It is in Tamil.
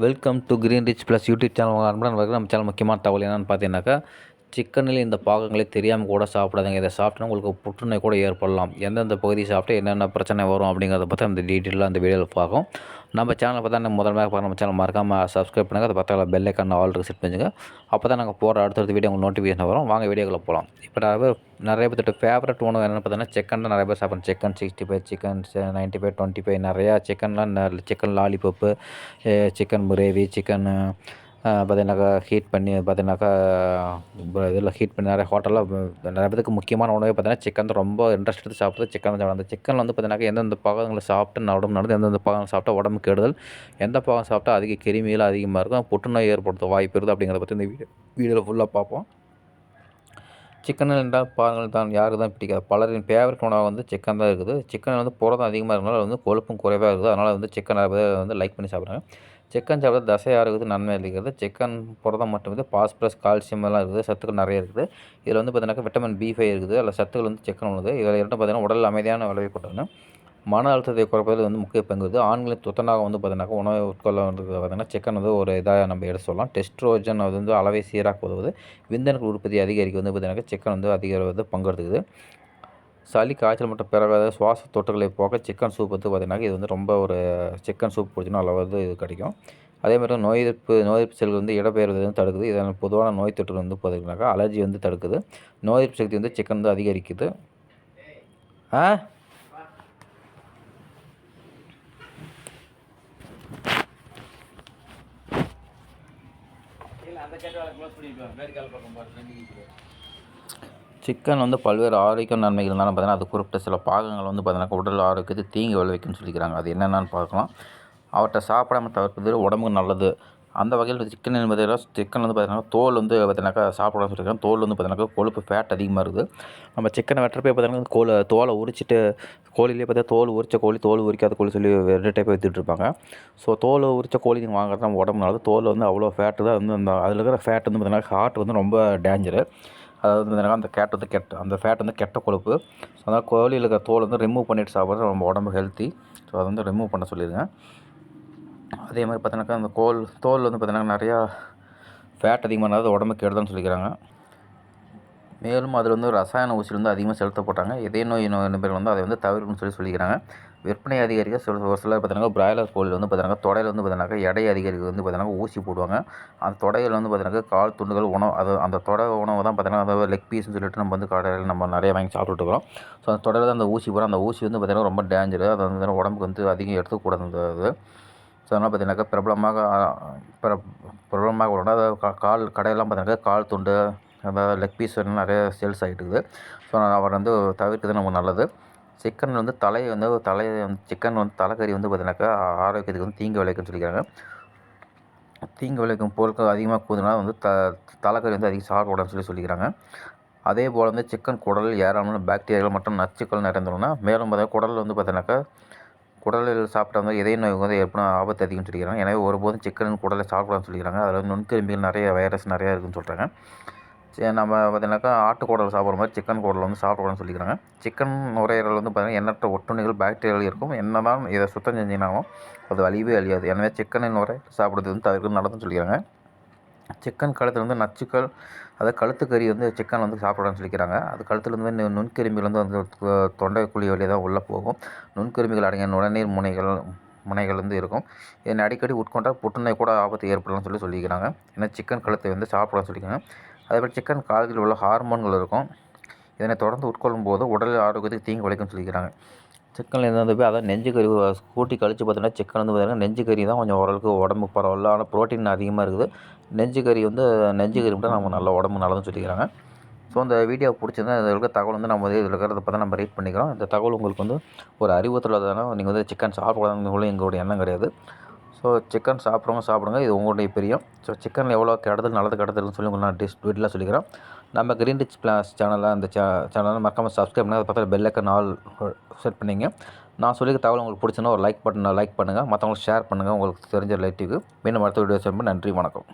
Welcome to green rich plus YouTube channel அன்புடன் நம்ம சேனல் முக்கியமான தகவல் என்னென்னு பார்த்தீங்கன்னாக்கா சிக்கனில் இந்த பாகங்களை தெரியாமல் கூட சாப்பிடாதீங்க. இதை சாப்பிட்டா உங்களுக்கு புற்றுநோய் கூட ஏற்படலாம். எந்தெந்த பகுதி சாப்பிட்டு என்னென்ன பிரச்சனை வரும் அப்படிங்கிறத பற்றி அந்த டீட்டெயிலாக அந்த வீடியோவில் பார்க்கும். நம்ம சேனலை பார்த்தா நம்ம முதல்ல பார்க்க நம்ம சேனல் மறக்காமல் சப்ஸ்கிரைப் பண்ணுங்கள் அதை பார்த்தா பெல் ஐக்கான ஆல் செட் பண்ணுங்க அப்போ தான் நாங்கள் போகிற அடுத்தடுத்த வீடியோ உங்களுக்கு நோட்டிஃபிகேஷன் வரும். வாங்க வீடியோவில் போகலாம் இப்போ நிறைய பேர் நிறைய பேர்த்திட்ட ஃபேவரட் உணவு என்னென்னு பார்த்தீங்கன்னா சிக்கன் தான் நிறைய பேர் சாப்பிட்றோம் chicken sixty five chicken ninety five twenty five நிறையா சிக்கன்லாம் chicken lollipop chicken gravy chicken பார்த்திங்கனாக்கா ஹீட் பண்ணி பார்த்தீங்கன்னாக்கா இதில் ஹீட் பண்ணி நிறைய ஹோட்டலில் நிறைய பேருக்கு முக்கியமான உணவே பார்த்தீங்கன்னா சிக்கன் தான். ரொம்ப இன்ட்ரெஸ்ட் எடுத்து சாப்பிட்றது சிக்கன் தான் அந்த சிக்கனில் வந்து பார்த்தீங்கன்னாக்கா எந்தெந்த பாகங்களை சாப்பிட்டு உடம்பு நடந்து எந்தெந்த பாகங்கள் சாப்பிட்டா உடம்பு கெடுதல் எந்த பாகம் சாப்பிட்டா அதிக கிருமிகள் அதிகமாக இருக்கும் புற்றுநோய் ஏற்படுத்த வாய்ப்பு இருக்குது அப்படிங்கிறத பற்றி இந்த வீடியோ வீடியோவில் ஃபுல்லாக பார்ப்போம். சிக்கன் என்றால் பாருங்கள் தான் யாருக்கு தான் பிடிக்காது. பலரின் ஃபேவரட் உணவாக வந்து சிக்கன் தான் இருக்குது. சிக்கன் வந்து புரதம் அதிகமாக இருக்கிறனால வந்து கொழுப்பும் குறைவாக இருக்குது. அதனால் வந்து சிக்கன் வந்து லைக் பண்ணி சாப்பிட்றாங்க. சிக்கன் சாப்பிட்றது தசையாக இருக்குது நன்மை அளிக்கிறது. சிக்கன் புரதம் மட்டும் இது பாஸ்பரஸ் கால்சியம் எல்லாம் இருக்குது சத்துக்கள் நிறைய இருக்குது. இதில் வந்து பார்த்தீங்கன்னா விட்டமின் பி ஃபைவ் இருக்குது. அதில் சத்துக்கள் வந்து சிக்கன் உள்ளது. இதில் இரண்டும் பார்த்தீங்கன்னா உடல் அமைதியான விளைவை கொண்டாங்க மன அழுத்தத்தை குறைப்பதில் வந்து முக்கிய பங்கு இருக்குது. ஆண்களின் துத்தனாக வந்து பார்த்தீங்கன்னா உணவை உட்கொள்ள வந்து பார்த்தீங்கன்னா சிக்கன் வந்து ஒரு இதாக நம்ம எடுத்து சொல்லலாம். டெஸ்ட்ரோஜன் அது வந்து அளவை சீராக உதவுது விந்தணுக்கள் உற்பத்தி அதிகரிக்க வந்து பார்த்தீங்கன்னா சிக்கன் வந்து அதிக வந்து பங்கெடுத்துக்குது. சளி காய்ச்சல் மற்றும் பிறகாத சுவாச தொற்றுகளை போக சிக்கன் சூப் வந்து பார்த்திங்கன்னா இது வந்து ரொம்ப ஒரு சிக்கன் சூப் குடிச்சோன்னா அளவு இது கிடைக்கும். அதே மாதிரி நோய் எதிர்ப்பு நோய் எதிர்ப்பு செல்கள் வந்து இடம்பெயர்வது வந்து தடுக்குது. இதனால் பொதுவான நோய் தொற்று வந்து பார்த்திங்கனாக்கா அலர்ஜி வந்து தடுக்குது. நோய் எதிர்ப்பு சக்தி வந்து சிக்கன் வந்து அதிகரிக்குது. ஆ? அந்த க்ளோஸ் வேறு பக்கம் பாருங்க சிக்கன் வந்து பல்வேறு ஆரோக்கிய நன்மைகள் இருந்தாலும் பார்த்தீங்கன்னா அது குறிப்பிட்ட சில பாகங்கள் வந்து பார்த்தீங்கன்னா உடல் ஆரோக்கியத்தை தீங்கு விளைவிக்கும்னு சொல்லிக்கிறாங்க. அது என்னென்னு பார்க்கலாம். அவற்றை சாப்பிடாம தவிர்ப்பது உடம்புக்கு நல்லது. அந்த வகையில் சிக்கன் என்பது சிக்கன் வந்து பார்த்தீங்கன்னா தோல் வந்து பார்த்தீங்கன்னாக்கா சாப்பிடலாம் சொல்லியிருக்காங்க தோல் வந்து பார்த்தீங்கன்னா கொழுப்பு ஃபேட் அதிகமாக இருக்குது. நம்ம சிக்கனை வெட்டுறப்பே பார்த்தீங்கன்னா கோலை தோலை உரிச்சிட்டு கோழிலே பார்த்தா தோல் உரிச்ச கோழி தோல் உரிக்காத கோழி சொல்லி ரெண்டு டைப் விற்றுட்ருப்பாங்க ஸோ தோல் உரிச்ச கோழி நீங்கள் வாங்குறது நம்ம உடம்பு நல்லது. தோல் வந்து அவ்வளோ ஃபேட்டு தான். வந்து அந்த அதில் இருக்கிற ஃபேட் வந்து பார்த்தீங்கன்னா ஹார்ட் வந்து ரொம்ப டேஞ்சரு அதாவது வந்து அந்த கேட் வந்து கெட்ட அந்த ஃபேட் வந்து கெட்ட கொழுப்பு. ஸோ அதனால் கோழியில் இருக்கிற தோல் வந்து ரிமூவ் பண்ணிட்டு சாப்பிட்றது நம்ம உடம்பு ஹெல்த்தி ஸோ அதை வந்து ரிமூவ் பண்ண சொல்லிடுங்க அதே மாதிரி பார்த்தீங்கன்னாக்கா அந்த கோல் தோல் வந்து பார்த்தீங்கன்னா நிறையா ஃபேட் அதிகமானது உடம்புக்கு கெடுதான்னு சொல்லிக்கிறாங்க. மேலும் அதில் வந்து ரசாயன ஊசி வந்து அதிகமாக செலுத்தப்பட்டாங்க. இதய நோய் நோய் பேர் வந்து அதை வந்து தவிர்க்கணும்னு சொல்லி சொல்லிக்கிறாங்க. விற்பனை அதிகரிக்க சில ஒரு சிலர் பார்த்தீங்கன்னா பிராய்லர் கோழியில் வந்து பார்த்தீங்கன்னா தொடையில் வந்து பார்த்தீங்கன்னா எடை அதிகரிக்க வந்து பார்த்தீங்கன்னா ஊசி போடுவாங்க. அந்த தொடையில் வந்து பார்த்தீங்கன்னா கால் துண்டுகள் உணவு அது அந்த தொடை உணவு தான் பார்த்தீங்கன்னா அதாவது லெக் பீஸ்னு சொல்லிட்டு நம்ம வந்து கடையில் நம்ம நிறைய வாங்கி சாப்பிட்டுருக்கோம் ஸோ அந்த தொடையில் தான் அந்த ஊசி போகிறோம் அந்த ஊசி வந்து பார்த்தீங்கன்னா ரொம்ப டேஞ்சரு அது வந்து உடம்புக்கு வந்து அதிகம் எடுத்துக்கூடாது அந்த இது ஸோ அதனால் பார்த்தீங்கன்னாக்கா பிரபலமாக பிரபலமாக உடனே அதாவது கால் கடையெல்லாம் பார்த்தீங்கன்னா கால் துண்டு அந்த லெக் பீஸ் நிறைய சேல்ஸ் ஆகிட்டு இருக்குது. ஸோ அவர் வந்து தவிர்க்கிறது நமக்கு நல்லது. சிக்கன் வந்து தலையை வந்து தலையை வந்து சிக்கன் வந்து தலைக்கறி வந்து பார்த்தீங்கன்னாக்கா ஆரோக்கியத்துக்கு வந்து தீங்கு விளைக்குன்னு சொல்லிக்கிறாங்க. தீங்கு விளைவிக்கும் பொருட்கள் அதிகமாக கூதுனா வந்து த தலைக்கறி வந்து அதிகம் சாப்பிடக்கூடாதுன்னு சொல்லி சொல்லிக்கிறாங்க. அதே போல் வந்து சிக்கன் குடல் ஏறாமல் பாக்டீரியாக்கள் மற்றும் நச்சுக்கள் நிறைந்துள்ளன மேலும் பார்த்தா குடல் வந்து பார்த்தீங்கன்னாக்கா குடலில் சாப்பிட்டா வந்து இதய நோய் வந்து ஏற்படும் ஆபத்து அதிகம்னு சொல்லிக்கிறாங்க. எனவே ஒருபோதும் சிக்கன் குடலை சாப்பிடலாம்னு சொல்லிக்கிறாங்க. அதில் நுண்கிருமிகள் நிறைய வைரஸ் நிறையா இருக்குதுன்னு சொல்கிறாங்க நம்ம பார்த்தீங்கன்னாக்கா ஆட்டுக்கூடல் சாப்பிட்ற மாதிரி சிக்கன் குடல் வந்து சாப்பிடக்கூடாதுன்னு சொல்லிக்கிறாங்க. சிக்கன் நுரையீரல் வந்து பார்த்திங்கன்னா எண்ணற்ற ஒட்டுண்ணிகள் பாக்டீரியால் இருக்கும். என்ன தான் இதை சுத்தம் செஞ்சினாலும் அது அழியவே அழியாது. எனவே சிக்கனின் நுரை சாப்பிட்றது வந்து தவிர்க்கிறது நல்லதுன்னு சொல்லிக்கிறாங்க. சிக்கன் கழுத்தில் வந்து நச்சுக்கள் அதாவது கழுத்துக்கறி வந்து சிக்கன் வந்து சாப்பிடணும்னு சொல்லிக்கிறாங்க. அது கழுத்தில் நுண்கிருமிகள் வந்து வந்து தொண்டை குழி வழியாக தான் உள்ளே போகும். நுண்கிருமிகள் அடங்கிய நுழைநீர் முனைகள் முனைகள் வந்து இருக்கும். இதனை அடிக்கடி உட்கொண்டால் புற்றுநோய் கூட ஆபத்து ஏற்படலாம்னு சொல்லி சொல்லிக்கிறாங்க. ஏன்னா சிக்கன் கழுத்தை வந்து சாப்பிடலாம் சொல்லிக்கிறாங்க. அதேபோல் சிக்கன் கால்களில் உள்ள ஹார்மோன்கள் இருக்கும். இதனை தொடர்ந்து உட்கொள்ளும் போது உடல் ஆரோக்கியத்துக்கு தீங்கு விளைக்கும்னு சொல்லிக்கிறாங்க சிக்கனில் இருந்து போய் அதான் நெஞ்சு கறி கூட்டி கழித்து பார்த்தீங்கன்னா சிக்கன் வந்து பார்த்திங்கன்னா நெஞ்சு கறி தான் கொஞ்சம் ஓரளவுக்கு உடம்புக்கு பரவாயில்ல. ஆனால் ப்ரோட்டீன் அதிகமாக இருக்குது. நெஞ்சு கறி வந்து நெஞ்சு கறி மட்டும் நம்ம நல்ல உடம்பு நல்லதுன்னு சொல்லிக்கிறாங்க ஸோ அந்த வீடியோ பிடிச்சிருந்தா இதில் இருக்க தகவல் வந்து நம்ம இதில் இருக்கிறத பார்த்தா நம்ம ரீட் பண்ணிக்கிறோம். இந்த தகவல் உங்களுக்கு வந்து ஒரு அறிவுறுத்தல் தானே நீங்கள் வந்து சிக்கன் சாப்பிடக்கூடாதுன்னு எங்களுடைய எண்ணம் கிடையாது. ஸோ சிக்கன் சாப்பிட்றவங்க சாப்பிடுங்க. இது உங்களுடைய பிரியம். ஸோ சிக்கனில் எவ்வளோ கெடுதல் நல்லது கெடுதல்னு சொல்லி உங்களுக்கு நான் டிஸ் வீட்டில் சொல்லிக்கிறேன். நம்ம க்ரீன் டிச் பிளாஸ் சேனலில் அந்த சே சேனலில் மறக்காமல் சப்ஸ்கிரைப் பண்ணி அதை பக்கத்தில் பெல்லைக்கன் ஆல் செட் பண்ணிங்க. நான் சொல்லிக்க தகவல் உங்களுக்கு பிடிச்சுன்னா ஒரு லைக் பட்டன் லைக் பண்ணுங்கள் மற்றவங்களுக்கு ஷேர் பண்ணுங்கள் உங்களுக்கு தெரிஞ்ச ரிலேட்டிவ்க்கு மீண்டும் அடுத்த வீடியோ சென்று நன்றி வணக்கம்.